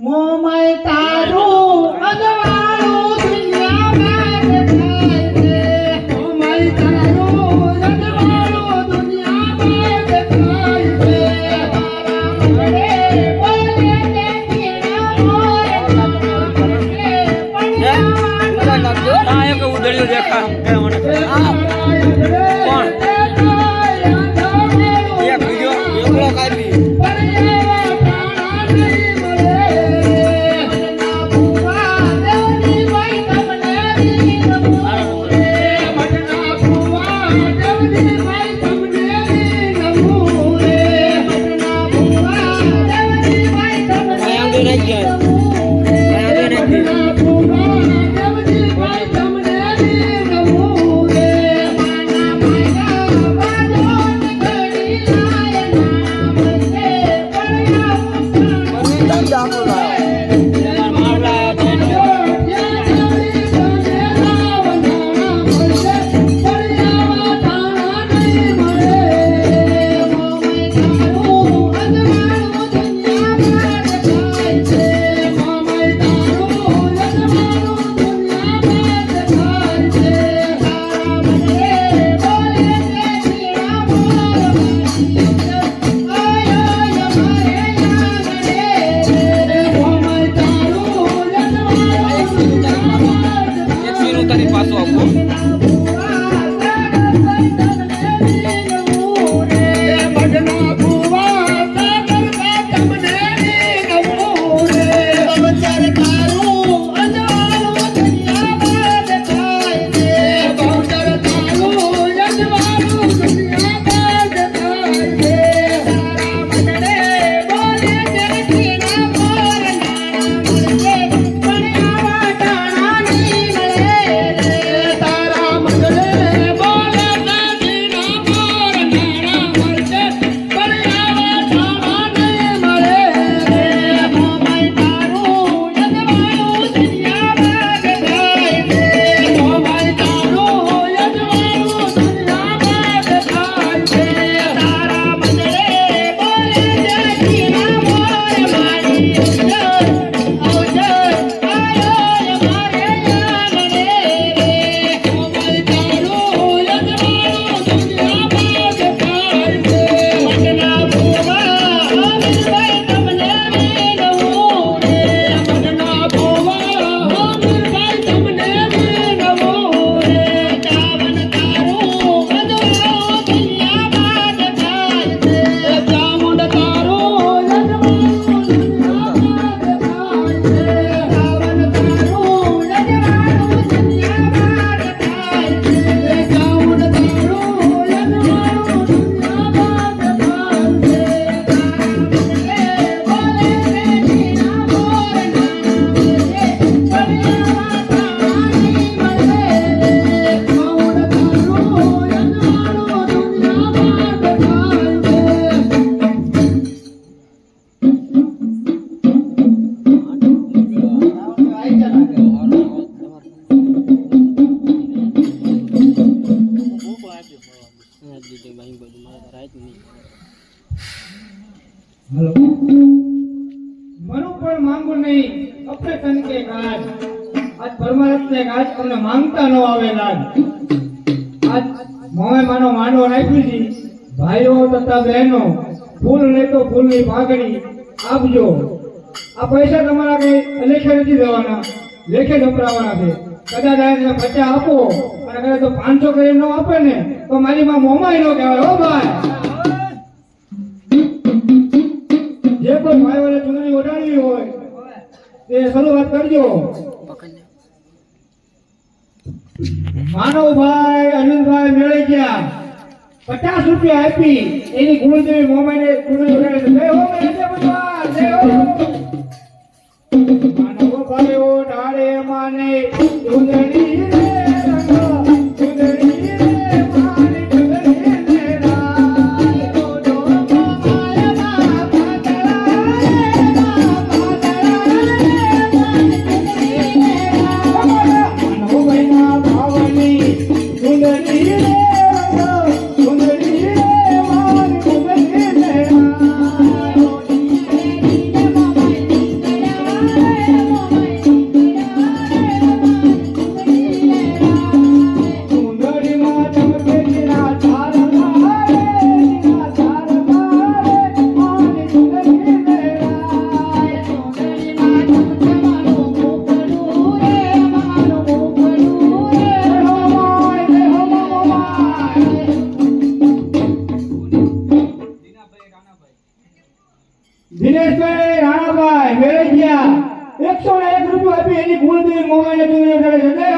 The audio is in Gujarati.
મોમાય તારું અજવાળું હલો? મરું પણ માંગુ નહીં. ઓપરેશન કે કાજ? આજ પરમારથને કાજ અમને માંગતા ન આવે લાજ. આજ મોમે માનો માંડવો નાખ્યું છે. ભાઈઓ તથા બહેનો, ફૂલ ને તો ફૂલની પાઘડી આપજો. આ પૈસા તમારા કઈ લેખે નથી દેવાના. લેખે વપરાવાના છે. કદાચ આ પચાસ આપો. અને કદાચ તો પાંચસો કરીને ન આપે ને, તો મારી માં મોમાય નો કહેવાય, હો ભાઈ. જે કોઈ ભાઈ વાળા ચૂંટણી ઓઢાડવી હોય તે શરૂઆત કરજો. માનવભાઈ અનિલભાઈ મેળે ગયા. પચાસ રૂપિયા આપી. એની ગુણદેવી મોમાઈને ચૂંટણી ઉડાડી જય હો જય હો. ઓઢાડે માને એકસો ને એક રૂપિયો આપી એની કુળદેવી મોમાઈને ડુંગળી ચડે